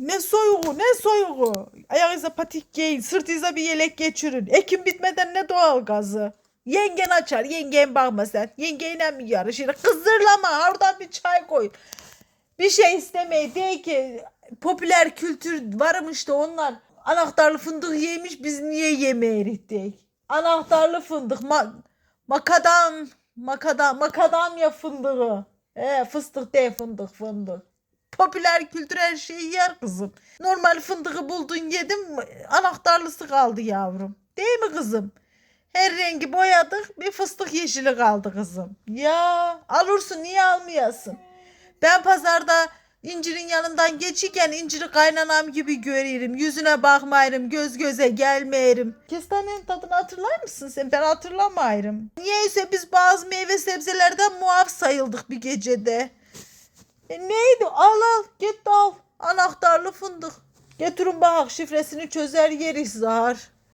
ne soyuğu ne soyuğu. Ayağınıza patik giyin sırtınıza bir yelek geçirin. Ekim bitmeden ne doğal gazı. Yengen açar yengen bakma sen. Yengeyle mi yarışır? Kızdırlama oradan bir çay koy. Bir şey istemeye değil ki popüler kültür varmış da onlar anahtarlı fındık yemiş biz niye yemeyiz değil. Anahtarlı fındık ma makadam makadam makadamya fındığı. He, fıstık değil fındık fındık. Popüler kültür her şeyi yer kızım. Normal fındığı buldun yedim anahtarlısı kaldı yavrum. Değil mi kızım? Her rengi boyadık bir fıstık yeşili kaldı kızım. Ya alırsın niye almayasın? Ben pazarda incirin yanından geçirken inciri kaynanam gibi görüyorum. Yüzüne bakmayırım, göz göze gelmeyirim. Kestanenin tadını hatırlar mısın sen? Ben hatırlamayırım. Niyeyse biz bazı meyve sebzelerden muaf sayıldık bir gecede. E neydi? Al al git al. Anahtarlı fındık. Getirin bak şifresini çözer yeriz zar.